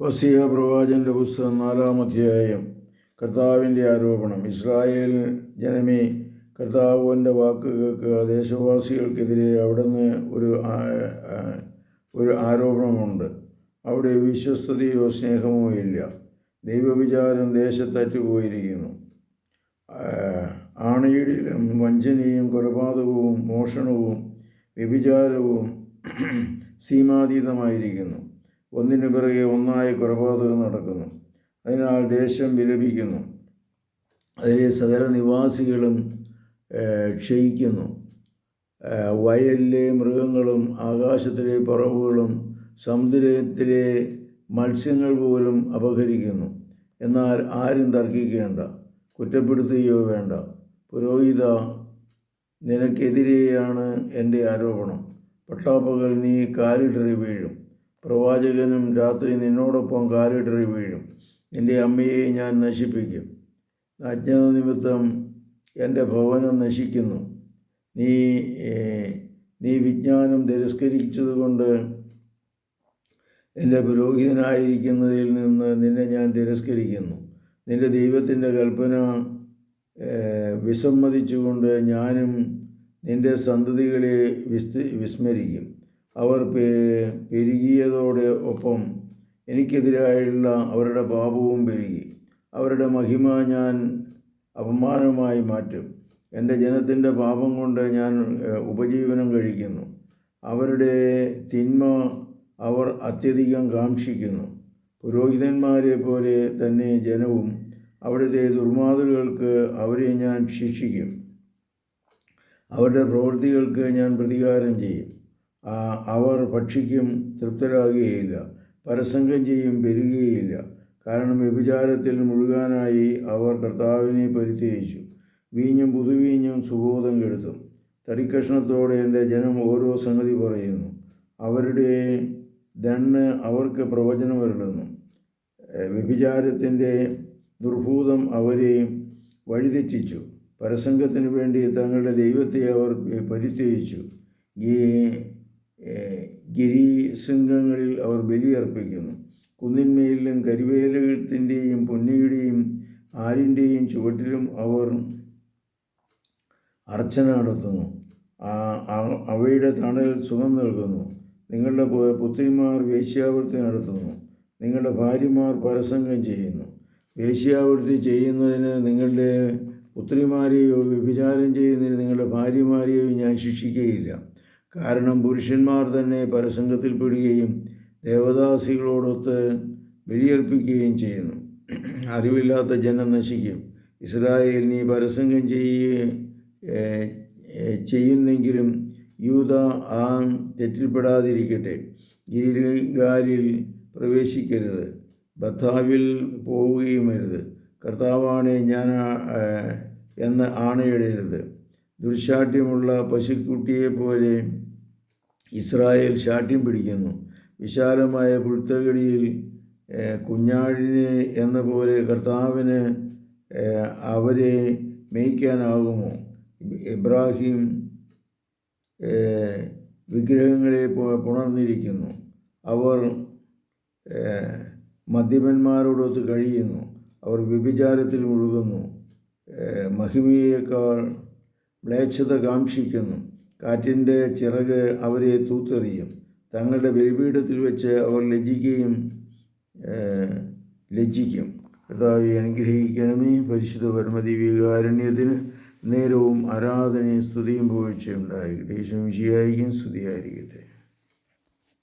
വസിയ പ്രവാചന്റെ പുസ്തകം നാലാം അധ്യായം. കർത്താവിന്റെ ആരോപണം. ഇസ്രായേൽ ജനമേ കർത്താവിന്റെ വാക്ക് കേൾക്കുക. ദേശവാസികൾക്കെതിരെ അവിടുന്ന് ഒരു ഒരു ആരോപണമുണ്ട്. അവിടെ വിശ്വസ്തയോ സ്നേഹമോ ഇല്ല. ദൈവവിചാരം ദേശത്തറ്റുപോയിരിക്കുന്നു ആണയിടിലും വഞ്ചനയും കൊലപാതകവും മോഷണവും വ്യഭിചാരവും സീമാതീതമായിരിക്കുന്നു. ഒന്നിനു പിറകെ ഒന്നായി കൊലപാതകം നടക്കുന്നു. അതിനാൽ ദേശം വിലപിക്കുന്നു. അതിലെ സകല നിവാസികളും ക്ഷയിക്കുന്നു. വയലിലെ മൃഗങ്ങളും ആകാശത്തിലെ പറവുകളും സമുദ്രത്തിലെ മത്സ്യങ്ങൾ പോലും അപഹരിക്കുന്നു. എന്നാൽ ആരും തർക്കിക്കേണ്ട കുറ്റപ്പെടുത്തുകയോ വേണ്ട. പുരോഹിത നിനക്കെതിരെയാണ് എന്റെ ആരോപണം. പട്ടാപ്പകൽ നീ കാലിടറി വീഴും പ്രവാചകനും രാത്രി നിന്നോടൊപ്പം കാലിടറി വീഴും. എന്റെ അമ്മയെ ഞാൻ നശിപ്പിക്കും. അജ്ഞത നിമിത്തം എന്റെ ഭവനം നശിക്കുന്നു. നീ നീ വിജ്ഞാനം തിരസ്കരിച്ചതുകൊണ്ട് എന്റെ പുരോഹിതനായിരിക്കുന്നതിൽ നിന്ന് നിന്നെ ഞാൻ തിരസ്കരിക്കുന്നു. നിന്റെ ദൈവത്തിന്റെ കൽപ്പന വിസമ്മതിച്ചുകൊണ്ട് ഞാനും നിന്റെ സന്തതികളെ വിസ്തി വിസ്മരിക്കും. അവർ പെരുകിയതോടെ ഒപ്പം എനിക്കെതിരായുള്ള അവരുടെ പാപവും പെരുകി. അവരുടെ മഹിമ ഞാൻ അപമാനമായി മാറ്റും. എന്റെ ജനത്തിന്റെ പാപം കൊണ്ട് ഞാൻ ഉപജീവനം കഴിക്കുന്നു. അവരുടെ തിന്മ അവർ അത്യധികം കാക്ഷിക്കുന്നു. പുരോഹിതന്മാരെ പോലെ തന്നെ ജനവും അവിടുത്തെ ദുർമാതൃകൾക്ക് അവരെ ഞാൻ ശിക്ഷിക്കും. അവരുടെ പ്രവൃത്തികൾക്ക് ഞാൻ പ്രതികാരം ചെയ്യും. അവർ ഭക്ഷിക്കും തൃപ്തരാകുകയില്ല പരസംഗം ചെയ്യും പെരുകുകയില്ല. കാരണം വ്യഭിചാരത്തിൽ മുഴുകാനായി അവർ കർത്താവിനെ പരിത്യജിച്ചു. വീഞ്ഞും പുതുവീഞ്ഞും സുബോധം കെടുത്തും. തടിക്കഷ്ണത്തോടെ എന്റെ ജനം ഓരോ സംഗതി പറയുന്നു. അവരുടെ ദണ്ണ് അവർക്ക് പ്രവചനമരുളുന്നു വ്യഭിചാരത്തിന്റെ ദുർഭൂതം അവരെ വഴിതെറ്റിച്ചു. പരസംഗത്തിന് വേണ്ടി തങ്ങളുടെ ദൈവത്തെ അവർ പരിത്യജിച്ചു. ഏഹ് ഗിരിശൃംഗങ്ങളിൽ അവർ ബലിയർപ്പിക്കുന്നു. കുന്നിന്മേലിലും കരിവേലത്തിന്റെയും പൊന്നിയുടെയും ആരിന്റെയും ചുവട്ടിലും അവർ അർച്ചന നടത്തുന്നു. അവയുടെ തണൽ സുഖം നൽകുന്നു. നിങ്ങളുടെ പുത്രിമാർ വേശ്യാവൃത്തി നടത്തുന്നു. നിങ്ങളുടെ ഭാര്യമാർ പരസംഗം ചെയ്യുന്നു. വേശ്യാവൃത്തി ചെയ്യുന്നതിന് നിങ്ങളുടെ പുത്രിമാരെയോ വ്യഭിചാരം ചെയ്യുന്നതിന് നിങ്ങളുടെ ഭാര്യമാരെയോ ഞാൻ ശിക്ഷിക്കുകയില്ല കാരണം പുരുഷന്മാർ തന്നെ പരസംഗത്തിൽ പരസംഗത്തിൽപ്പെടുകയും ദേവദാസികളോടൊത്ത് ബലിയർപ്പിക്കുകയും ചെയ്യുന്നു. അറിവില്ലാത്ത ജനം നശിക്കും. ഇസ്രായേൽ നീ പരസംഗം ചെയ്യുക ചെയ്യുന്നെങ്കിലും യൂത ആ തെറ്റിൽപ്പെടാതിരിക്കട്ടെ. ഗിരിഗാലിൽ പ്രവേശിക്കരുത്. ബദ്ധാവിൽ പോവുകയും അരുത്. കർത്താവാണ് ഞാൻ എന്ന് ആണയിടരുത്. ദുർശാഠ്യമുള്ള പശുക്കുട്ടിയെ പോലെ ഇസ്രായേൽ ശാഠ്യം പിടിക്കുന്നു. വിശാലമായ പുൽത്തകടിയിൽ കുഞ്ഞാടിനെ എന്ന പോലെ കർത്താവിന് അവരെ മേയ്ക്കാനാകുമോ? ഇബ്രാഹിം വിഗ്രഹങ്ങളെ പുണർന്നിരിക്കുന്നു. അവർ മദ്യപന്മാരോടൊത്ത് കഴിയുന്നു. അവർ വ്യഭിചാരത്തിൽ മുഴുകുന്നു. മഹിമയേക്കാൾ മ്ലേച്ഛത കാക്ഷിക്കുന്നു. കാറ്റിന്റെ ചിറക് അവരെ തൂത്തെറിയും. തങ്ങളുടെ ബലിപീഠത്തിൽ വെച്ച് അവർ ലജ്ജിക്കുകയും ലജ്ജിക്കും. കർത്താവെ അനുഗ്രഹിക്കണമേ. പരിശുദ്ധ പരമദിവികാരണ്യത്തിന് നേരവും ആരാധനയും സ്തുതിയും പോഴ്ചയുണ്ടായിരിക്കട്ടെ ഈശ്വരം മിശിഹായിക്കും സ്തുതിയായിരിക്കട്ടെ.